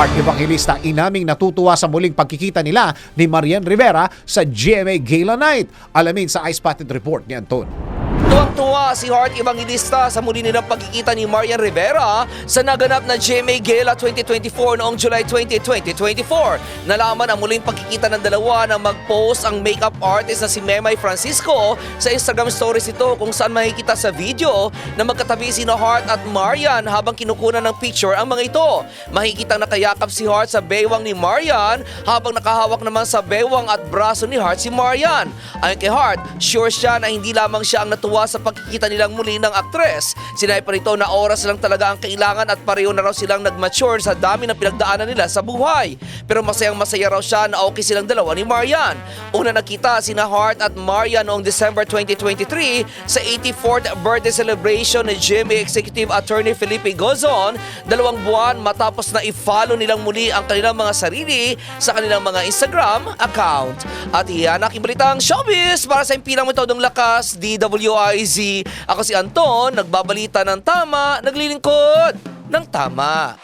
Art Evangelista inaming natutuwa sa muling pagkikita nila ni Marian Rivera sa GMA Gala Night. Alamin sa Ice Spotted Report ni Anton. Tuwang-tuwa si Heart Evangelista sa muli nilang pagkikita ni Marian Rivera sa naganap na GMA Gala 2024 noong July 20, 2024. Nalaman ang muling pagkikita ng dalawa na mag-post ang makeup artist na si Memay Francisco sa Instagram stories ito kung saan makikita sa video na magkatabi si Heart at Marian habang kinukunan ng picture ang mga ito. Makikita nakayakap si Heart sa bewang ni Marian habang nakahawak naman sa bewang at braso ni Heart si Marian. Ayon kay Heart, sure siya na hindi lamang siya ang natuwa sa pagkikita nilang muli ng aktres. Sinabi pa rito na oras lang talaga ang kailangan at pareho na raw silang nag-mature sa dami ng pinagdaanan nila sa buhay. Pero masayang masaya raw siya na okay silang dalawa ni Marian. Una nakita sina Heart at Marian noong December 2023 sa 84th birthday celebration ni GMA Executive Attorney Felipe Gozon, dalawang buwan matapos na i-follow nilang muli ang kanilang mga sarili sa kanilang mga Instagram account. At iyan ang balitang showbiz para sa impilang metodong lakas, DWIZ. Ako si Anton, nagbabalita ng tama, naglilingkod ng tama.